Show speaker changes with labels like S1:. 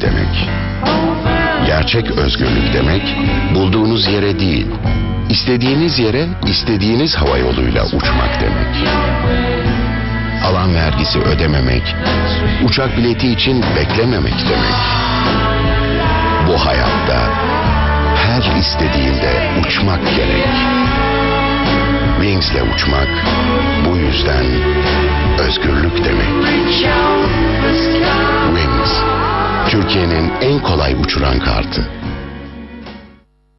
S1: demek. Gerçek özgürlük demek, bulduğunuz yere değil, istediğiniz yere, istediğiniz hava yoluyla uçmak demek. Alan vergisi ödememek, uçak bileti için beklememek demek. Bu hayatta her istediğinde uçmak gerek. Wings'le uçmak bu Türkiye'nin en kolay uçuran kartı.